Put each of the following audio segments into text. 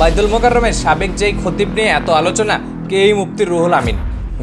বাইদুল মোকাররমের সাবেক যেই খতিব নিয়ে এত আলোচনা কে এই মুফতি রুহুল আমিন?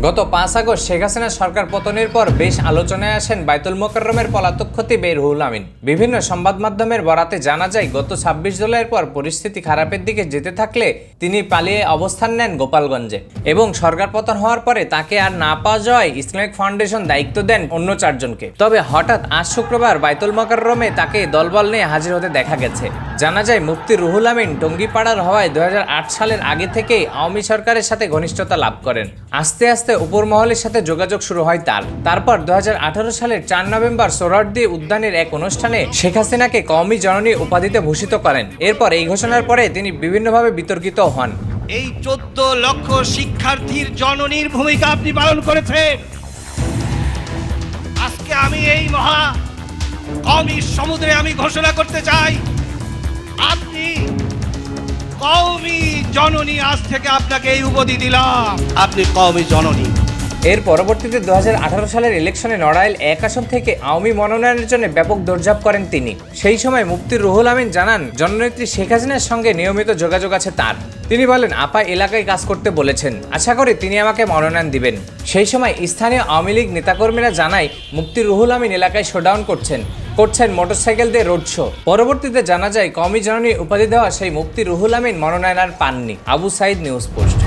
গত পাঁচ আগস্ট শেখ হাসিনা সরকার পতনের পর বেশ আলোচনায় আসেন বাইতুল মোকাররমের পলাতক খতিব এই রুহুল আমিন। বিভিন্ন সংবাদ মাধ্যমের বরাতে জানা যায়, গত ছাব্বিশ জুলাইয়ের পর পরিস্থিতি খারাপের দিকে যেতে থাকলে তিনি পালিয়ে অবস্থান নেন গোপালগঞ্জে এবং সরকার পতন হওয়ার পরে তাকে আর না পাওয়া যাওয়ায় ইসলামিক ফাউন্ডেশন দায়িত্ব দেন অন্য চারজনকে। তবে হঠাৎ আজ শুক্রবার বাইতুল মোকাররমে তাকে দলবল নিয়ে হাজির হতে দেখা গেছে। জানা যায়, মুফতি রুহুল আমিন টঙ্গিপাড়ার হওয়ায় দু হাজার আট সালের আগে থেকেই আওয়ামী সরকারের সাথে ঘনিষ্ঠতা লাভ করেন। আস্তে আস্তে উপর মহলের সাথে যোগাযোগ শুরু হয় তার। তারপর দু হাজার আঠারো সালের চার নভেম্বর সোহরার্দি উদ্যানের এক অনুষ্ঠানে শেখ হাসিনাকে কওমি জননী উপাধিতে ভূষিত করেন। এরপর এই ঘোষণার পরে তিনি বিভিন্নভাবে বিতর্কিত হন। এই চোদ্দ লক্ষ শিক্ষার্থীর জননীর ভূমিকা আপনি পালন করেছেন। আজকে আমি এই মহা কমি সমুদ্রে আমি ঘোষণা করতে চাই। কওমি জননী আজ থেকে আপনাকে এই উপাধি দিলাম। আপনি কওমি জননী। এর পরবর্তীতে দু হাজার আঠারো সালের ইলেকশনে নড়াইল এক আসন থেকে আওয়ামী মনোনয়নের জন্য ব্যাপক দৌড়ঝাঁপ করেন তিনি। সেই সময় মুফতি রুহুল আমিন জানান জননেত্রী শেখ হাসিনার সঙ্গে নিয়মিত যোগাযোগ আছে তার। তিনি বলেন, আপা এলাকায় কাজ করতে বলেছেন। আশা করি তিনি আমাকে মনোনয়ন দিবেন। সেই সময় স্থানীয় আওয়ামী লীগ নেতাকর্মীরা জানায় মুক্তি রুহুল আমিন এলাকায় শোডাউন করছেন করছেন মোটরসাইকেল দিয়ে রোড শো। পরবর্তীতে জানা যায় কমি জননী উপাধি দেওয়া সেই মুক্তি রুহুল আমিন মনোনয়ন আর পাননি। Abu Saeed, news post.